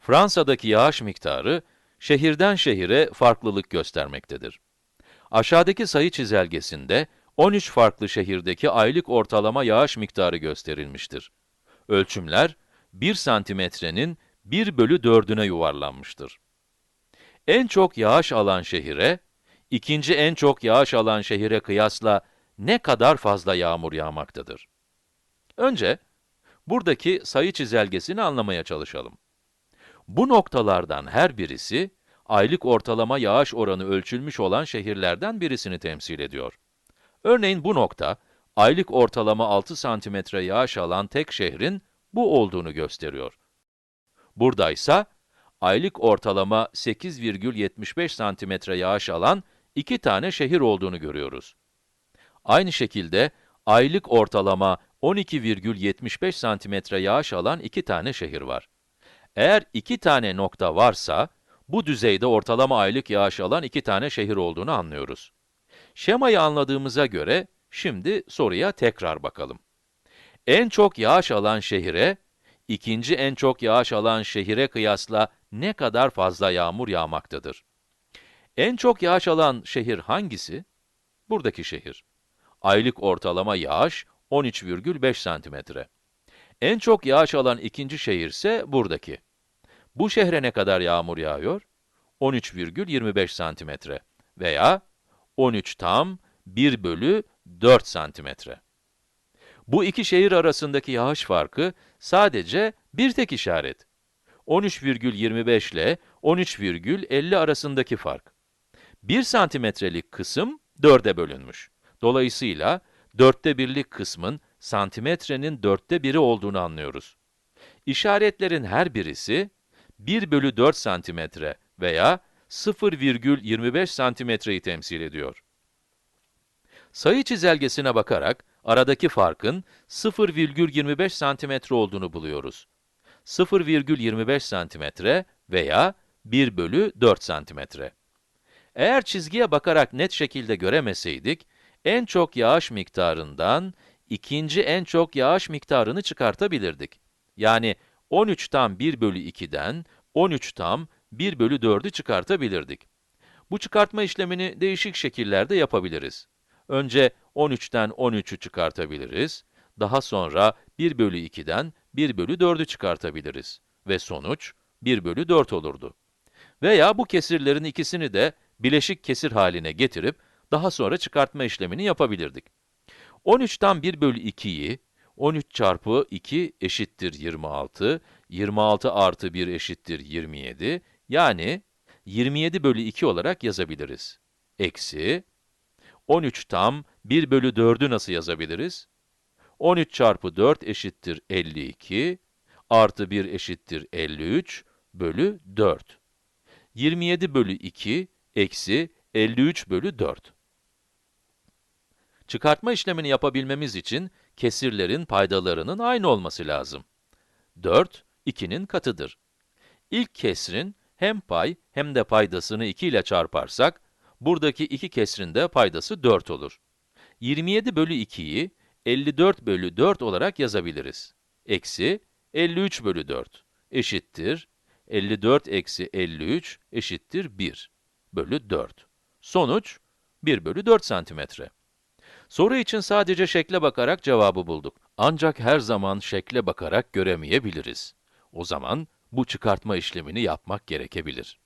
Fransa'daki yağış miktarı, şehirden şehire farklılık göstermektedir. Aşağıdaki sayı çizelgesinde, 13 farklı şehirdeki aylık ortalama yağış miktarı gösterilmiştir. Ölçümler, 1 santimetrenin 1 bölü 4'üne yuvarlanmıştır. En çok yağış alan şehire, ikinci en çok yağış alan şehire kıyasla ne kadar fazla yağmur yağmaktadır? Önce, buradaki sayı çizelgesini anlamaya çalışalım. Bu noktalardan her birisi, aylık ortalama yağış oranı ölçülmüş olan şehirlerden birisini temsil ediyor. Örneğin bu nokta, aylık ortalama 6 santimetre yağış alan tek şehrin bu olduğunu gösteriyor. Buradaysa, aylık ortalama 8,75 santimetre yağış alan iki tane şehir olduğunu görüyoruz. Aynı şekilde, aylık ortalama 12,75 santimetre yağış alan iki tane şehir var. Eğer iki tane nokta varsa, bu düzeyde ortalama aylık yağış alan iki tane şehir olduğunu anlıyoruz. Şemayı anladığımıza göre, şimdi soruya tekrar bakalım. En çok yağış alan şehire, ikinci en çok yağış alan şehire kıyasla ne kadar fazla yağmur yağmaktadır? En çok yağış alan şehir hangisi? Buradaki şehir. Aylık ortalama yağış 13,5 santimetre. En çok yağış alan ikinci şehir ise buradaki. Bu şehre ne kadar yağmur yağıyor? 13,25 santimetre veya 13 tam 1 bölü 4 santimetre. Bu iki şehir arasındaki yağış farkı sadece bir tek işaret. 13,25 ile 13,50 arasındaki fark. 1 santimetrelik kısım 4'e bölünmüş. Dolayısıyla, dörtte birlik kısmın santimetrenin dörtte biri olduğunu anlıyoruz. İşaretlerin her birisi, 1 bölü 4 santimetre veya 0,25 santimetreyi temsil ediyor. Sayı çizelgesine bakarak, aradaki farkın 0,25 santimetre olduğunu buluyoruz. 0,25 santimetre veya 1 bölü 4 santimetre. Eğer çizgiye bakarak net şekilde göremeseydik, en çok yağış miktarından ikinci en çok yağış miktarını çıkartabilirdik. Yani 13 tam 1 bölü 2'den 13 tam 1 bölü 4'ü çıkartabilirdik. Bu çıkartma işlemini değişik şekillerde yapabiliriz. Önce 13'ten 13'ü çıkartabiliriz. Daha sonra 1 bölü 2'den 1 bölü 4'ü çıkartabiliriz. Ve sonuç 1 bölü 4 olurdu. Veya bu kesirlerin ikisini de bileşik kesir haline getirip daha sonra çıkartma işlemini yapabilirdik. 13'ten 1 bölü 2'yi 13 çarpı 2 eşittir 26, 26 artı 1 eşittir 27, yani 27 bölü 2 olarak yazabiliriz. Eksi, 13 tam 1 bölü 4'ü nasıl yazabiliriz? 13 çarpı 4 eşittir 52, artı 1 eşittir 53 bölü 4. 27 bölü 2 eksi 53 bölü 4. Çıkartma işlemini yapabilmemiz için kesirlerin paydalarının aynı olması lazım. 4, 2'nin katıdır. İlk kesrin hem pay hem de paydasını 2 ile çarparsak, buradaki iki kesrin de paydası 4 olur. 27 bölü 2'yi 54 bölü 4 olarak yazabiliriz. Eksi 53 bölü 4 eşittir 54 eksi 53 eşittir 1 bölü 4. Sonuç 1 bölü 4 santimetre. Soru için sadece şekle bakarak cevabı bulduk. Ancak her zaman şekle bakarak göremeyebiliriz. O zaman bu çıkartma işlemini yapmak gerekebilir.